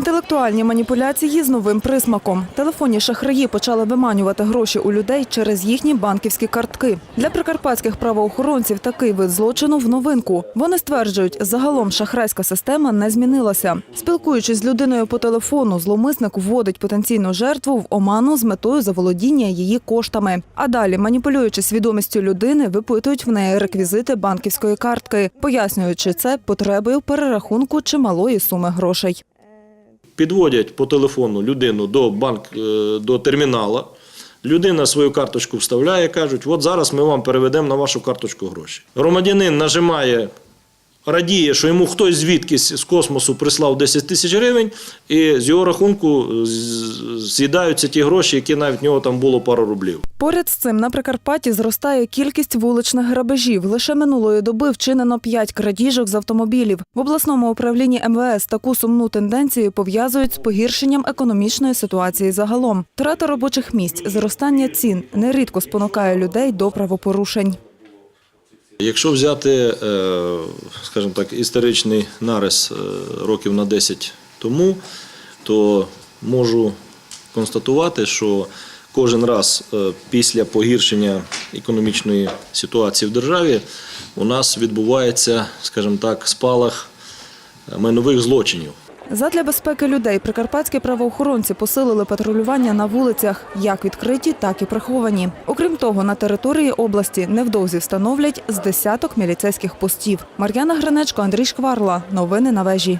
Інтелектуальні маніпуляції з новим присмаком. Телефонні шахраї почали виманювати гроші у людей через їхні банківські картки. Для прикарпатських правоохоронців такий вид злочину в новинку. Вони стверджують, загалом шахрайська система не змінилася. Спілкуючись з людиною по телефону, зловмисник вводить потенційну жертву в оману з метою заволодіння її коштами. А далі, маніпулюючи свідомістю людини, випитують в неї реквізити банківської картки, пояснюючи це потребою перерахунку чималої суми грошей. Підводять по телефону людину до банк е, до термінала. Людина свою карточку вставляє, кажуть, от зараз ми вам переведемо на вашу карточку гроші. Громадянин нажимає, радіє, що йому хтось звідкись з космосу прислав 10 тисяч гривень, і з його рахунку з'їдаються ті гроші, які навіть в нього там було пару рублів. Поряд з цим на Прикарпатті зростає кількість вуличних грабежів. Лише минулої доби вчинено п'ять крадіжок з автомобілів. В обласному управлінні МВС таку сумну тенденцію пов'язують з погіршенням економічної ситуації загалом. Втрата робочих місць, зростання цін нерідко спонукає людей до правопорушень. Якщо взяти, е, скажімо так, історичний нарис е, років на 10 тому, то можу констатувати, що кожен раз е, після погіршення економічної ситуації в державі у нас відбувається, скажімо так, спалах майнових злочинів. Задля безпеки людей прикарпатські правоохоронці посилили патрулювання на вулицях, як відкриті, так і приховані. Окрім того, на території області невдовзі встановлять з десяток міліцейських постів. Мар'яна Гринечко, Андрій Шкварла. Новини на вежі.